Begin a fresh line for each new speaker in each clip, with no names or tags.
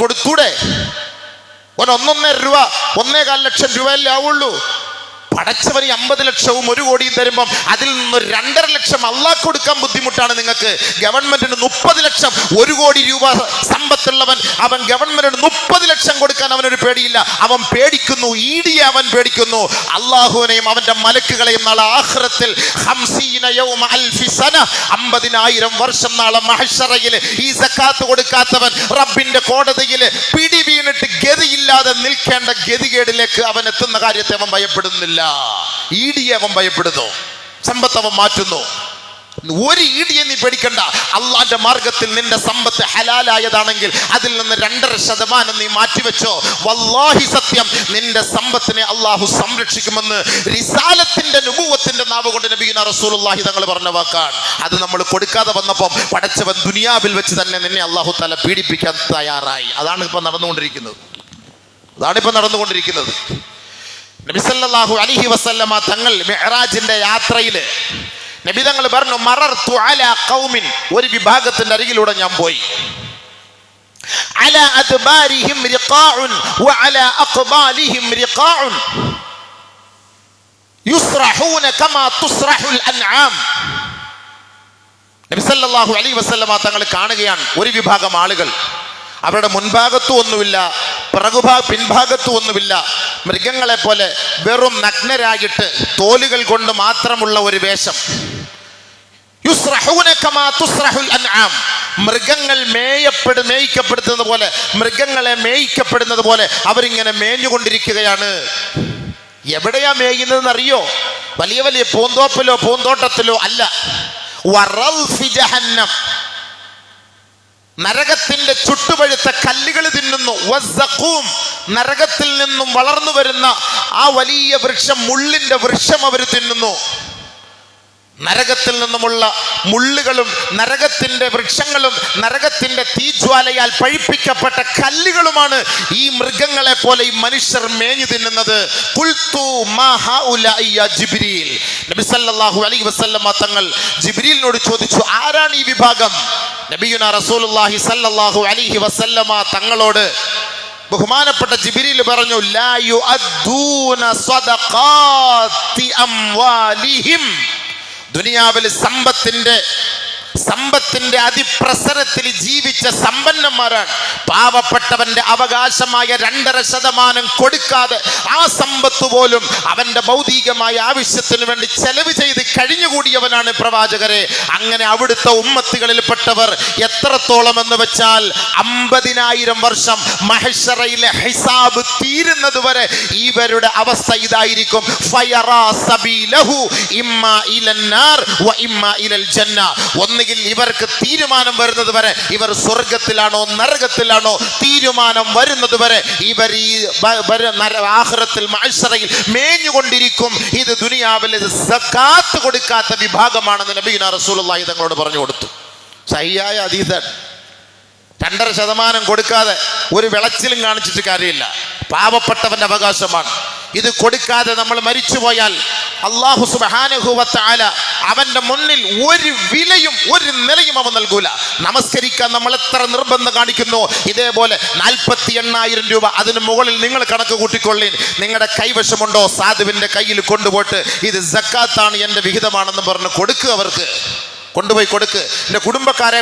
കൊടുത്തൂടെ? ഒന്നൊന്നര രൂപ ഒന്നേകാൽ ലക്ഷം രൂപയല്ലേ ആവുള്ളൂ. പടച്ചവന് അമ്പത് ലക്ഷവും ഒരു കോടിയും തരുമ്പം അതിൽ നിന്ന് രണ്ടര ലക്ഷം അള്ളാഹ് കൊടുക്കാൻ ബുദ്ധിമുട്ടാണ് നിങ്ങൾക്ക്. ഗവൺമെന്റിന് മുപ്പത് ലക്ഷം ഒരു കോടി രൂപ സമ്പത്തുള്ളവൻ അവൻ ഗവൺമെന്റിന് മുപ്പത് ലക്ഷം കൊടുക്കാൻ അവനൊരു പേടിയില്ല. അവൻ പേടിക്കുന്നു ഈടിയെ അവൻ പേടിക്കുന്നു. അള്ളാഹുവിനെയും അവന്റെ മലക്കുകളെയും നാളെ ആഹ്റത്തിൽ അമ്പതിനായിരം വർഷം നാളെ മഹഷറയിൽ ഈ സക്കാത്ത് കൊടുക്കാത്തവൻ റബ്ബിന്റെ കോടതിയിൽ പിടി വീണിട്ട് ഗതിയില്ലാതെ നിൽക്കേണ്ട ഗതികേടിലേക്ക് അവൻ എത്തുന്ന കാര്യത്തെ അവൻ ഭയപ്പെടുന്നില്ല. ഈടിയെ അവൻ ഭയപ്പെടുന്നു. സമ്പത്ത് അവൻ മാറ്റുന്നു. ഒരു ഈടിയെ നീ പേടിക്കണ്ട. അള്ളാന്റെ മാർഗത്തിൽ നിന്റെ സമ്പത്ത് ഹലാലായതാണെങ്കിൽ അതിൽ നിന്ന് രണ്ടര ശതമാനം നീ മാറ്റിവെച്ചോ. വല്ലാഹി സത്യം നിന്റെ സമ്പത്തിനെ അള്ളാഹു സംരക്ഷിക്കുമെന്ന് റിസാലത്തിന്റെ നുപൂവത്തിന്റെ നാവ് കൊണ്ട് നബീന റസൂലുള്ളാഹി തങ്ങൾ പറഞ്ഞ വാക്കാണ്. അത് നമ്മൾ കൊടുക്കാതെ വന്നപ്പം പടച്ചവൻ ദുനിയാവിൽ വെച്ച് തന്നെ നിന്നെ അള്ളാഹു തല പീഡിപ്പിക്കാൻ തയ്യാറായി. അതാണ് ഇപ്പൊ നടന്നുകൊണ്ടിരിക്കുന്നത്. അതാണ് ഇപ്പൊ നടന്നുകൊണ്ടിരിക്കുന്നത്. നബിസല്ലാഹു അലിഹി വസല്ലമ തങ്ങൾ മെഹറാജിന്റെ യാത്രയിൽ നബി തങ്ങൾ പറഞ്ഞു മറർത്തു അല കൗമിൻ ഒരു വിഭാഗത്തിന്റെ അരികിലൂടെ ഞാൻ പോയി. അല അദ്ബാരിഹിം കമാ അൻആം. നബി സല്ലല്ലാഹു അലൈഹി തങ്ങൾ കാണുകയാണ് ഒരു വിഭാഗം ആളുകൾ. അവരുടെ മുൻഭാഗത്തു ഒന്നുമില്ല പിറകുഭാ പിൻഭാഗത്തു ഒന്നുമില്ല. മൃഗങ്ങളെ പോലെ വെറും നഗ്നരായിട്ട് തോലുകൾ കൊണ്ട് മാത്രമുള്ള ഒരു വേഷം യുസ്റഹൂന കമാ തുസ്റഹുൽ അൻആം മൃഗങ്ങൾ മേയപ്പെടു മേയിക്കപ്പെടുന്നത് പോലെ മൃഗങ്ങളെ മേയിക്കപ്പെടുന്നത് പോലെ അവരിങ്ങനെ മേഞ്ഞുകൊണ്ടിരിക്കുകയാണ്. എവിടെയാ മേയുന്നതെന്ന് അറിയോ വലിയ വലിയ പൂന്തോപ്പിലോ പൂന്തോട്ടത്തിലോ അല്ല. നരകത്തിന്റെ ചുട്ടുപഴുത്ത കല്ലുകൾ തിന്നുന്നു. നരകത്തിൽ നിന്നും വളർന്നു വരുന്ന ആ വലിയ വൃക്ഷം മുള്ളിന്റെ വൃക്ഷം അവർ തിന്നുന്നു. നരകത്തിൽ നിന്നുമുള്ള മുള്ളുകളും നരകത്തിന്റെ വൃക്ഷങ്ങളും നരകത്തിന്റെ തീജ്വാലയാൽ പഴിപ്പിക്കപ്പെട്ട കല്ലുകളുമാണ് ഈ മൃഗങ്ങളെ പോലെ ഈ മനുഷ്യർ മേഞ്ഞു തിന്നുന്നത്. ഖുൽതു മാ ഹൗലാഇ ജിബ്രീൽ. നബി സല്ലല്ലാഹു അലൈഹി വസല്ലമ തങ്ങൾ ജിബ്രീലിനോട് ചോദിച്ചു ആരാണ് ഈ വിഭാഗം? നബിയുന റസൂലുള്ളാഹി സല്ലല്ലാഹു അലൈഹി വസല്ലമ തങ്ങളോട് ബഹുമാനപ്പെട്ട ജിബിരിൽ പറഞ്ഞു ലായു അദ്ദൂന സ്വദഖാത്തി അംവാലിഹിം. ദുനിയാവിൽ സമ്പത്തിന്റെ സമ്പത്തിന്റെ അതിപ്രസരത്തിൽ ജീവിച്ച സമ്പന്നന്മാരാണ്. പാവപ്പെട്ടവന്റെ അവകാശമായ രണ്ടര ശതമാനം കൊടുക്കാതെ ആ സമ്പത്ത് പോലും അവന്റെ ഭൗതികമായ ആവശ്യത്തിന് വേണ്ടി ചെലവ് ചെയ്ത് കഴിഞ്ഞുകൂടിയവനാണ് പ്രവാചകരെ. അങ്ങനെ അവിടുത്തെ ഉമ്മത്തുകളിൽപ്പെട്ടവർ എത്രത്തോളം എന്ന് വെച്ചാൽ അമ്പതിനായിരം വർഷം മഹഷറയിലെ ഹിസാബ് തീരുന്നത് വരെ ഇവരുടെ അവസ്ഥ ഇതായിരിക്കും. ഫയറാ ഒന്നുകിൽ ഇവർക്ക് തീരുമാനം വരുന്നത് വരെ ഇവർ സ്വർഗത്തിലാണോ നരകത്തിലാണോ തീരുമാനം വരുന്നത് വരെ ഇവർ ഈ ആഹ്റത്തിൽ മത്സരയിൽ മേഞ്ഞുകൊണ്ടിരിക്കും. ഇത് ദുനിയാവിൽ സക്കാത്ത് കൊടുക്കാത്ത വിഭാഗമാണെന്ന് നബീന റസൂലുള്ളാഹി തങ്ങളോട് പറഞ്ഞു കൊടുത്തു. സഹിയായ അതീതൻ രണ്ടര ശതമാനം കൊടുക്കാതെ ഒരു വിളച്ചിലും കാണിച്ചിട്ട് കാര്യമില്ല. പാവപ്പെട്ടവന്റെ അവകാശമാണ്. ഇത് കൊടുക്കാതെ നമ്മൾ മരിച്ചുപോയാൽ അള്ളാഹു സുബാനുഭവത്താല അവന്റെ മുന്നിൽ ഒരു വിലയും ഒരു നിലയും അവൻ നൽകൂല. നമസ്കരിക്കാൻ നമ്മൾ എത്ര നിർബന്ധം കാണിക്കുന്നു? ഇതേപോലെ നാൽപ്പത്തി എണ്ണായിരം രൂപ അതിന് മുകളിൽ നിങ്ങൾ കണക്ക് കൂട്ടിക്കൊള്ളീൻ. നിങ്ങളുടെ കൈവശമുണ്ടോ? സാധുവിന്റെ കയ്യിൽ കൊണ്ടുപോയിട്ട് ഇത് ജക്കാത്താണ് എന്റെ വിഹിതമാണെന്ന് പറഞ്ഞ് കൊടുക്കുക അവർക്ക്. കൊണ്ടുപോയി കൊടുക്ക്. നിന്റെ കുടുംബക്കാരെ.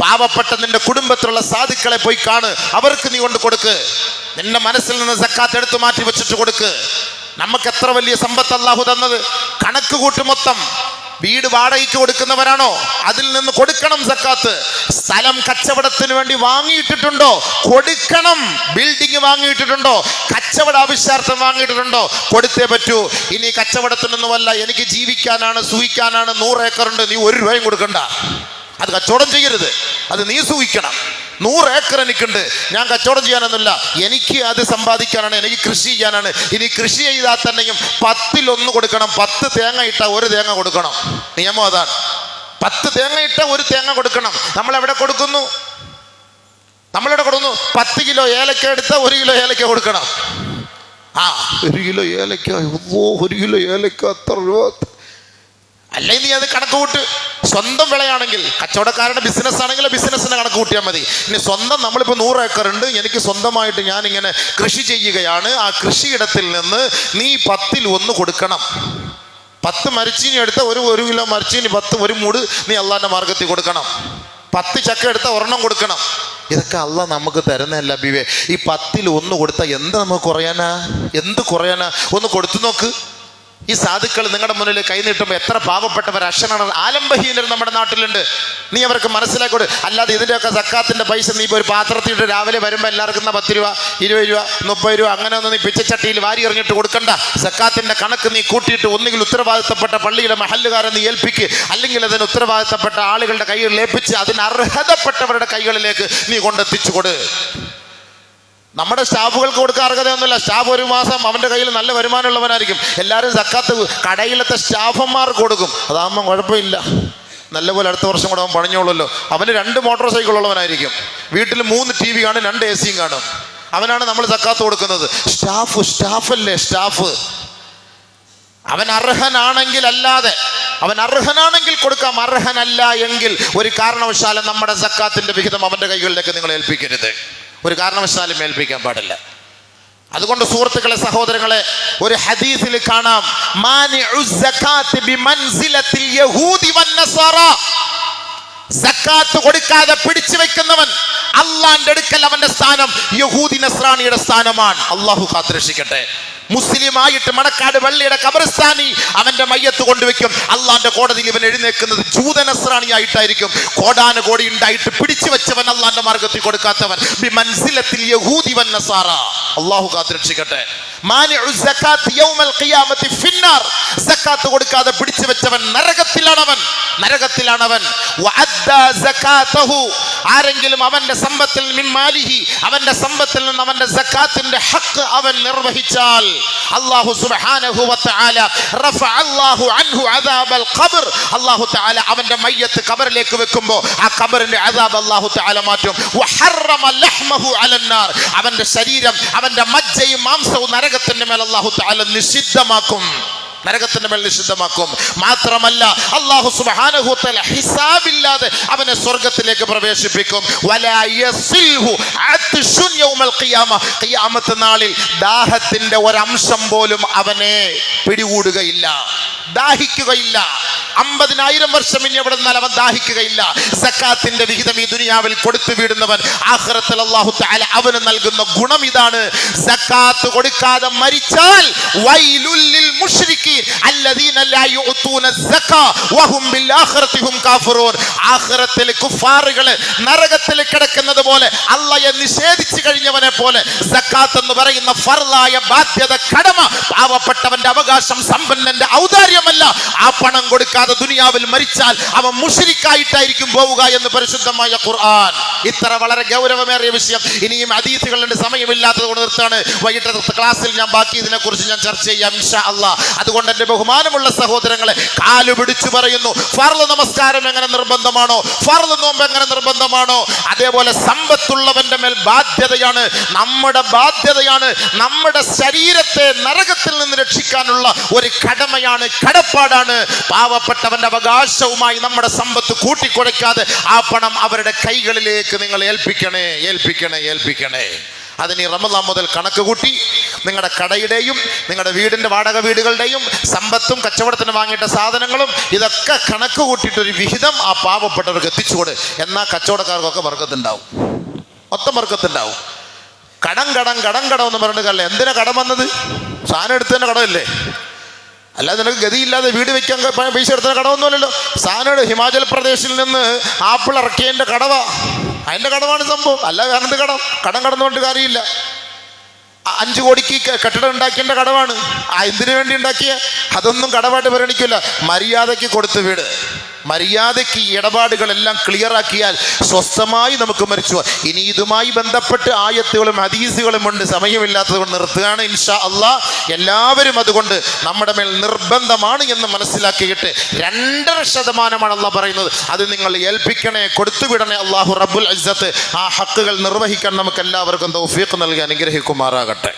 പാവപ്പെട്ട നിന്റെ കുടുംബത്തിലുള്ള സാധുക്കളെ പോയി കാണ്. അവർക്ക് നീ കൊണ്ട് കൊടുക്ക്. നിന്റെ മനസ്സിൽ നിന്ന് സക്കാത്ത് എടുത്തു മാറ്റി വെച്ചിട്ട് കൊടുക്ക്. നമുക്ക് എത്ര വലിയ സമ്പത്ത് അള്ളാഹു തന്നത്? കണക്ക് കൂട്ട് മൊത്തം. വീട് വാടകയ്ക്ക് കൊടുക്കുന്നവരാണോ? അതിൽ നിന്ന് കൊടുക്കണം സക്കാത്ത്. സ്ഥലം കച്ചവടത്തിന് വേണ്ടി വാങ്ങിയിട്ടിട്ടുണ്ടോ? കൊടുക്കണം. ബിൽഡിംഗ് വാങ്ങിയിട്ടിട്ടുണ്ടോ? കച്ചവട ആവശ്യാർത്ഥം വാങ്ങിയിട്ടുണ്ടോ? കൊടുത്തേ പറ്റൂ. ഇനി കച്ചവടത്തിനൊന്നുമല്ല. എനിക്ക് ജീവിക്കാനാണ് സൂഹിക്കാനാണ് നൂറ് ഏക്കറുണ്ട്. നീ ഒരു രൂപയും കൊടുക്കണ്ട. അത് കച്ചവടം ചെയ്യരുത്. അത് നീ സൂഹിക്കണം. നൂറ് ഏക്കർ എനിക്കുണ്ട്. ഞാൻ കച്ചവടം ചെയ്യാനൊന്നുമില്ല. എനിക്ക് അത് സമ്പാദിക്കാനാണ് എനിക്ക് കൃഷി ചെയ്യാനാണ്. ഇനി കൃഷി ചെയ്താൽ തന്നെയും പത്തിലൊന്ന് കൊടുക്കണം. പത്ത് തേങ്ങ ഇട്ട ഒരു തേങ്ങ കൊടുക്കണം. നിയമം അതാണ്. പത്ത് തേങ്ങ ഇട്ട ഒരു തേങ്ങ കൊടുക്കണം. നമ്മൾ എവിടെ കൊടുക്കുന്നു? നമ്മളിവിടെ കൊടുക്കുന്നു? പത്ത് കിലോ ഏലക്ക എടുത്ത ഒരു കിലോ ഏലക്ക കൊടുക്കണം. ആ. ഒരു കിലോ ഏലക്ക ഓ ഒരു കിലോ ഏലക്ക അത്ര രൂപ. അല്ലെങ്കിൽ നീ അത് കണക്ക് കൂട്ട്? സ്വന്തം വിളയാണെങ്കിൽ കച്ചവടക്കാരുടെ ബിസിനസ് ആണെങ്കിൽ ബിസിനസ്സിന് കണക്ക് കൂട്ടിയാൽ മതി. ഇനി സ്വന്തം നമ്മളിപ്പോൾ നൂറ് ഏക്കർ ഉണ്ട് എനിക്ക് സ്വന്തമായിട്ട് ഞാൻ ഇങ്ങനെ കൃഷി ചെയ്യുകയാണ് ആ കൃഷിയിടത്തിൽ നിന്ന് നീ പത്തിൽ ഒന്ന് കൊടുക്കണം. പത്ത് മരിച്ചീനി എടുത്ത ഒരു ഒരു കിലോ മരിച്ചീനി പത്ത് ഒരു മൂട് നീ അള്ളാന്റെ മാർഗത്തിൽ കൊടുക്കണം. പത്ത് ചക്ക എടുത്ത ഒരെണ്ണം കൊടുക്കണം. ഇതൊക്കെ അല്ല നമുക്ക് തരുന്നതല്ല ബിവേ. ഈ പത്തിൽ ഒന്ന് കൊടുത്താൽ എന്ത് നമുക്ക് കുറയാനാ? എന്ത് കുറയാനാ? ഒന്ന് കൊടുത്തു നോക്ക്. ഈ സാധുക്കൾ നിങ്ങളുടെ മുന്നിൽ കൈനീട്ടുമ്പോൾ എത്ര പാവപ്പെട്ടവർ അക്ഷരാണ് ആലംബഹീനർ നമ്മുടെ നാട്ടിലുണ്ട്. നീ അവർക്ക് മനസ്സിലാക്കോട്. അല്ലാതെ ഇതിന്റെയൊക്കെ സക്കാത്തിന്റെ പൈസ നീ ഇപ്പോൾ ഒരു പാത്രത്തിൽ രാവിലെ വരുമ്പോൾ എല്ലാവർക്കും പത്ത് രൂപ ഇരുപത് രൂപ മുപ്പത് രൂപ അങ്ങനെ ഒന്നും നീ പിച്ചച്ചട്ടിയിൽ വാരി എറിഞ്ഞിട്ട് കൊടുക്കണ്ട. സക്കാത്തിന്റെ കണക്ക് നീ കൂട്ടിയിട്ട് ഒന്നുകിൽ ഉത്തരവാദിത്തപ്പെട്ട പള്ളിയുടെ മഹല്ലുകാരെ നീ ഏൽപ്പിക്ക്. അല്ലെങ്കിൽ അതിന് ഉത്തരവാദിത്തപ്പെട്ട ആളുകളുടെ കൈകളിൽ ഏൽപ്പിച്ച് അതിന് അർഹതപ്പെട്ടവരുടെ കൈകളിലേക്ക് നീ കൊണ്ടെത്തിച്ചു കൊടു. നമ്മുടെ സ്റ്റാഫുകൾക്ക് കൊടുക്കാൻ അർഹതയൊന്നുമില്ല. സ്റ്റാഫ് ഒരു മാസം അവന്റെ കയ്യിൽ നല്ല വരുമാനമുള്ളവനായിരിക്കും. എല്ലാവരും സക്കാത്ത് കടയിലത്തെ സ്റ്റാഫന്മാർക്ക് കൊടുക്കും. അതാകുമ്പം കുഴപ്പമില്ല. നല്ലപോലെ അടുത്ത വർഷം കൂടെ അവൻ പണിഞ്ഞോളൂല്ലോ അവന് രണ്ട് മോട്ടോർ സൈക്കിൾ ഉള്ളവനായിരിക്കും. വീട്ടിൽ മൂന്ന് ടി വി കാണും രണ്ട് എ സിയും കാണും. അവനാണ് നമ്മൾ സക്കാത്ത് കൊടുക്കുന്നത്. സ്റ്റാഫ് സ്റ്റാഫല്ലേ സ്റ്റാഫ്? അവൻ അർഹനാണെങ്കിൽ അല്ലാതെ അവൻ അർഹനാണെങ്കിൽ കൊടുക്കാം. അർഹനല്ല എങ്കിൽ ഒരു കാരണവശാലും നമ്മുടെ സക്കാത്തിന്റെ വിഹിതം അവന്റെ കൈകളിലേക്ക് നിങ്ങൾ ഏൽപ്പിക്കരുത്. ഒരു കാരണവശാലും ഏൽപ്പിക്കാൻ പാടില്ല. അതുകൊണ്ട് സുഹൃത്തുക്കളെ സഹോദരങ്ങളെ ഒരു ഹദീസിൽ കാണാം. സക്കാത്ത് കൊടുക്കാതെ പിടിച്ചു വെക്കുന്നവൻ അള്ളാന്റെ അടുക്കൽ അവന്റെ സ്ഥാനം യഹൂദി നസ്രാണിയുടെ സ്ഥാനമാണ്. അള്ളാഹു കാത്തുരക്ഷിക്കട്ടെ. മുസ്ലിമായിട്ട് മണക്കാട് വള്ളിയുടെ കബറിസ്ഥാനി അവന്റെ മയ്യത്ത് കൊണ്ടുവെക്കും അള്ളാന്റെ കോടതിയിൽ ഇവൻ എഴുന്നേക്കുന്നത് ജൂതനസ്രാണിയായിട്ടായിരിക്കും കോടാന കോടി ഉണ്ടായിട്ട് പിടിച്ചു വെച്ചവൻ അള്ളാന്റെ മാർഗത്തിൽ കൊടുക്കാത്തവൻ. യഹൂദി അള്ളാഹു കാത്തിരക്ഷിക്കട്ടെ കൊടുക്കാതെ പിടിച്ചു വെച്ചവൻ നരകത്തിലാണവൻ. നരകത്തിലാണവൻ. ആരെങ്കിലും അവന്റെ സമ്പത്തിൽ മിൻ മാലിഹി അവന്റെ സമ്പത്തിൽ നിന്ന് അവന്റെ സക്കാത്തിന്റെ ഹക്ക് അവൻ നിർവഹിച്ചാൽ അല്ലാഹു സുബ്ഹാനഹു വതആല റഫ അല്ലാഹു അൻഹു അദാബൽ ഖബർ. അല്ലാഹു തആല അവന്റെ മയ്യത്ത് ഖബറിലേക്ക് വെക്കുമ്പോൾ ആ ഖബറിന്റെ അദാബ് അല്ലാഹു തആല മാറ്റും. വഹറമ ലഹ്മഹു അലന്നാർ. അവന്റെ ശരീരം അവന്റെ മജ്ജയും മാംസവും നരകത്തിന്റെ മേൽ അല്ലാഹു തആല നിഷിദ്ധമാക്കും. നരകത്തിന്റെ മേൽ നിഷിദ്ധമാക്കും. മാത്രമല്ല അള്ളാഹു സുബ്ഹാനഹു തആല ഹിസാബില്ലാതെ അവനെ സ്വർഗത്തിലേക്ക് പ്രവേശിപ്പിക്കും. ഖിയാമത്ത് നാളിൽ ദാഹത്തിന്റെ ഒരംശം പോലും അവനെ പിടികൂടുകയില്ല. ദാഹിക്കുകയില്ല. അമ്പതിനായിരം വർഷം ഇനി അവിടെ നിന്നാൽ അവൻ ദാഹിക്കുകയില്ല. സക്കാത്തിന്റെ വിഹിതം ഈ ദുനിയാവിൽ കൊടുത്തു വീടുന്നവൻ ആഹ്റത്തിൽ അള്ളാഹു താല അവന് നൽകുന്ന ഗുണം ഇതാണ്. സക്കാത്ത് കൊടുക്കാതെ മരിച്ചാൽ വൈലുൽ ലിൽ മുശ്രിക്കീൻ അല്ലദീന ലാ യുഅതൂന സക്കാ വഹും ബിൽ ആഖിറതി ഹും കാഫിറൂൻ. ആഖിറത്തിൽ കുഫാറുകൾ നരകത്തിൽ കിടക്കുന്നത് പോലെ അള്ളയെ നിഷേധിച്ചു കഴിഞ്ഞവനെ പോലെ സക്കാത്ത് എന്ന് പറയുന്ന ഫർലായ ബാധ്യത കടമ പാവപ്പെട്ടവന്റെ അവകാശം സമ്പന്നന്റെ ഔദാര്യമല്ല. ആ പണം കൊടുക്കാതെ ദുനിയാവിൽ മരിച്ചാൽ അവൻ മുഷിരിക്കായിട്ടായിരിക്കും പോവുക എന്ന് പരിശുദ്ധമായ ഖുർആൻ. ഇത്ര വളരെ ഗൗരവമേറിയ വിഷയം. ഇനിയും അതീതികളുടെ സമയമില്ലാത്തത് കൊണ്ട് നിർത്താണ് വൈകിട്ടത്തെ ക്ലാസ്സിൽ ഞാൻ ബാക്കി ഇതിനെ കുറിച്ച് ഞാൻ ചർച്ച ചെയ്യാം ഇൻഷാ അല്ലാ അതുകൊണ്ട് എന്റെ ബഹുമാനമുള്ള സഹോദരങ്ങളെ കാലു പിടിച്ചു പറയുന്നു ഫർൾ നമസ്കാരം എങ്ങനെ നിർബന്ധമാണോ ഫർൾ നോമ്പ് എങ്ങനെ നിർബന്ധമാണോ അതേപോലെ സമ്പത്തുള്ളവന്റെ മേൽ ബാധ്യതയാണ് നമ്മുടെ ബാധ്യതയാണ് നമ്മുടെ ശരീരത്തെ നരകത്തിൽ നിന്ന് രക്ഷിക്കാനുള്ള ഒരു കടമയാണ് കടപ്പാടാണ്. പാവപ്പെട്ടവന്റെ അവകാശവുമായി നമ്മുടെ സമ്പത്ത് കൂട്ടിക്കുഴയ്ക്കാതെ ആ പണം അവരുടെ കൈകളിലേക്ക് നിങ്ങൾ ഏൽപ്പിക്കണേ ഏൽപ്പിക്കണേ ഏൽപ്പിക്കണേ. അതിന് റമദാൻ മുതൽ കണക്ക് കൂട്ടി നിങ്ങളുടെ കടയുടെയും നിങ്ങളുടെ വീടിന്റെ വാടക വീടുകളുടെയും സമ്പത്തും കച്ചവടത്തിന് വാങ്ങിയിട്ട സാധനങ്ങളും ഇതൊക്കെ കണക്ക് കൂട്ടിയിട്ടൊരു വിഹിതം ആ പാവപ്പെട്ടവർക്ക് എത്തിച്ചുകൊട് എന്നാൽ കച്ചവടക്കാർക്കൊക്കെ വർഗത്തുണ്ടാവും. മൊത്തം വർഗത്തുണ്ടാവും. കടം കടം കടം കടം എന്ന് പറഞ്ഞിട്ട് കല്ല എന്തിനാ കടം വന്നത്? സാധനം എടുത്തതിന്റെ കടമല്ലേ? അല്ലാതെ നിനക്ക് ഗതിയില്ലാതെ വീട് വെക്കാൻ പൈസ എടുത്തതിന് കടമൊന്നുമല്ലല്ലോ. സാധനം ഹിമാചൽ പ്രദേശിൽ നിന്ന് ആപ്പിൾ ഇറക്കിയതിന്റെ കടവ. അതിന്റെ കടമാണ് സംഭവം. അല്ല വേറെ കടം. കടം കടന്നുകൊണ്ട് കാര്യമില്ല. അഞ്ച് കോടിക്ക് കെട്ടിടം ഉണ്ടാക്കിയതിന്റെ കടമാണ്. എന്തിനു വേണ്ടി ഉണ്ടാക്കിയ? അതൊന്നും കടമായിട്ട് പരിഗണിക്കില്ല. മര്യാദയ്ക്ക് കൊടുത്ത് വീട്. മര്യാദയ്ക്ക് ഈ ഇടപാടുകളെല്ലാം ക്ലിയർ ആക്കിയാൽ സ്വസ്ഥമായി നമുക്ക് മരിച്ചു ഇനി ഇതുമായി ബന്ധപ്പെട്ട് ആയത്തുകളും ഹദീസുകളും ഉണ്ട്. സമയമില്ലാത്തത് കൊണ്ട് നിർത്തുകയാണ് ഇൻഷാ അള്ളാ. എല്ലാവരും അതുകൊണ്ട് നമ്മുടെ മേൽ നിർബന്ധമാണ് എന്ന് മനസ്സിലാക്കിയിട്ട് രണ്ടര ശതമാനമാണ് അള്ളാഹ് പറയുന്നത്. അത് നിങ്ങൾ ഏൽപ്പിക്കണേ കൊടുത്തുവിടണേ അള്ളാഹു റബ്ബുൽ അസ്സത്ത് ആ ഹക്കുകൾ നിർവഹിക്കാൻ നമുക്ക് എല്ലാവർക്കും തൗഫീഖ് നൽകി അനുഗ്രഹിക്കുമാറാകട്ടെ.